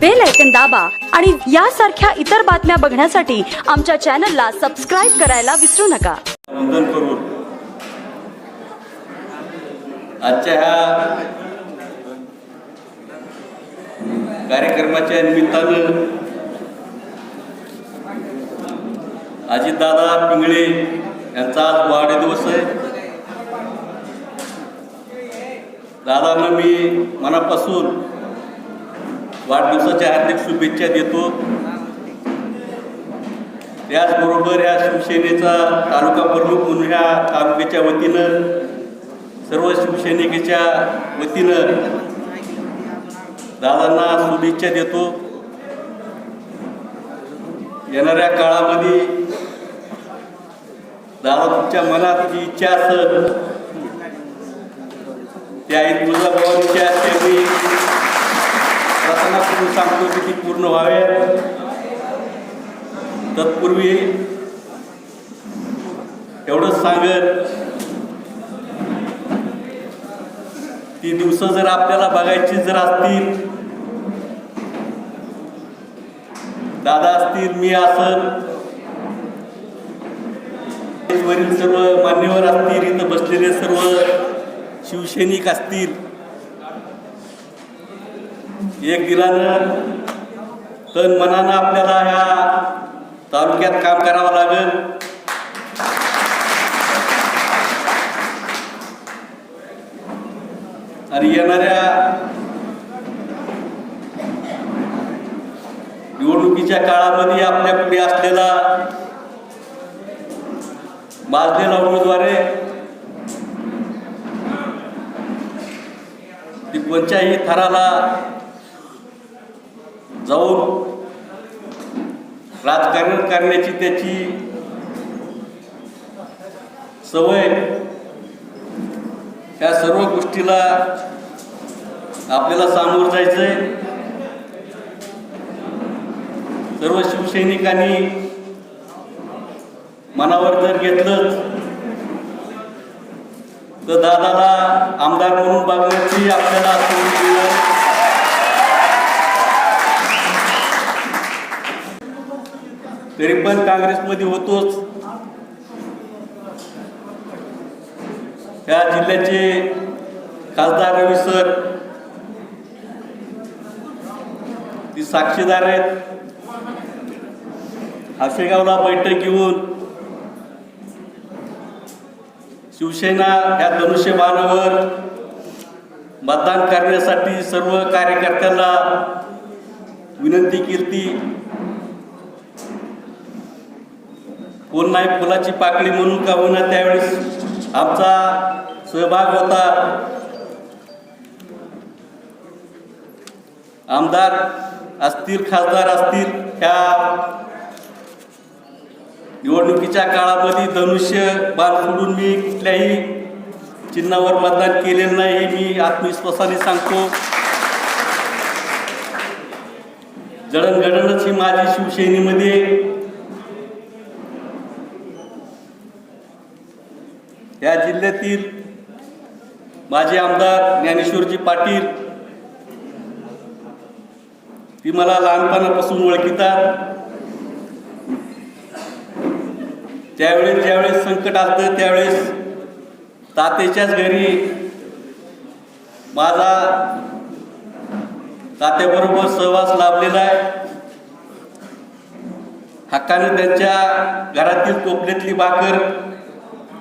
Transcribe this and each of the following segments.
Bell ऐकन दाबा आणि यासारख्या इतर बातम्या बघण्यासाठी आमच्या चॅनलला सबस्क्राईब करायला विसरू नका. वंदन करून. आजच्या ह्या कार्यक्रमाच्या निमित्तानं अजितदादा पिंगळे यांचा आज वाढदिवस आहे. दादांना मी मनापासून वाढदिवसाच्या हार्दिक शुभेच्छा देतो. त्याचबरोबर या शिवसेनेचा तालुका प्रमुख म्हणून ह्या तालुक्याच्या वतीनं सर्व शिवसैनिकेच्या वतीनं दादांना शुभेच्छा देतो. येणाऱ्या काळामध्ये दादा तुमच्या मनात जी इच्छा असत त्या आई तुळजाभवानीची सांगतो की ती पूर्ण व्हावे. तत्पूर्वी एवढंच सांगत ती दिवस जर आपल्याला बघायची जर असतील दादा असतील मी असल वरील सर्व मान्यवर असतील इथं बसलेले सर्व शिवसैनिक असतील एक दिलानं तन मनानं आपल्याला ह्या तालुक्यात काम करावं लागेल. आणि येणाऱ्या निवडणुकीच्या काळामध्ये आपल्या पुढे असलेला माजलेला उमेदवारे ती कोणत्याही थराला जाऊन राजकारण करण्याची त्याची सवय ह्या सर्व गोष्टीला आपल्याला सामोरं जायचंय. सर्व शिवसैनिकांनी मनावर जर घेतलंच तर दादाला आमदार म्हणून बघण्याची आपल्याला तरी पण काँग्रेसमध्ये होतोच. या जिल्ह्याचे खासदार रवी सर ती साक्षीदार आहेत. आशेगावला बैठक घेऊन शिवसेना ह्या धनुष्यबाणावर मतदान करण्यासाठी सर्व कार्यकर्त्यांना विनंती केली. कोण नाही फुलाची पाकळी म्हणून का होईना त्यावेळेस आमचा सहभाग होता. आमदार असतील खासदार असतील ह्या निवडणुकीच्या काळामध्ये धनुष्य बाण सोडून मी कुठल्याही चिन्हावर मतदान केलेलं नाही हे मी आत्मविश्वासाने सांगतो. जडणघडणच ही माझी शिवसेनेमध्ये या जिल्ह्यातील माजी आमदार ज्ञानेश्वरजी पाटील ती मला लहानपणापासून ओळखितात. त्यावेळेस ज्यावेळेस संकट असतं त्यावेळेस तात्याच्याच घरी माझा तात्याबरोबर सहवास लाभलेला आहे. हक्काने त्यांच्या घरातील टोपल्यातली भाकर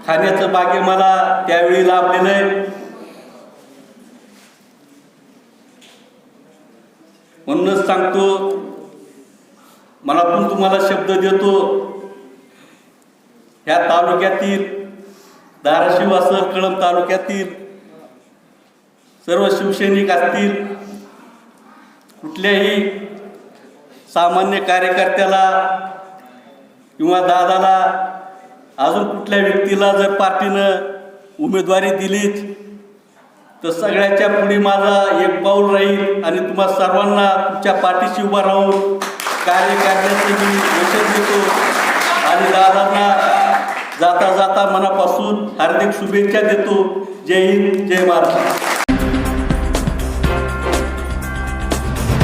खाण्याचं भाग्य मला त्यावेळी लाभलेलं आहे म्हणूनच सांगतो मनातून तुम्हाला शब्द देतो. ह्या तालुक्यातील धाराशिव असं कळंब तालुक्यातील सर्व शिवसैनिक असतील कुठल्याही सामान्य कार्यकर्त्याला किंवा दादाला अजून कुठल्या व्यक्तीला जर पार्टीनं उमेदवारी दिलीच तर सगळ्याच्या पुढे माझा एक पाऊल राहील आणि तुम्हा सर्वांना तुमच्या पाठीशी उभा राहून कार्य करण्याचं मी वचन देतो आणि दादांना जाता जाता मनापासून हार्दिक शुभेच्छा देतो. जय हिंद जय महाराष्ट्र.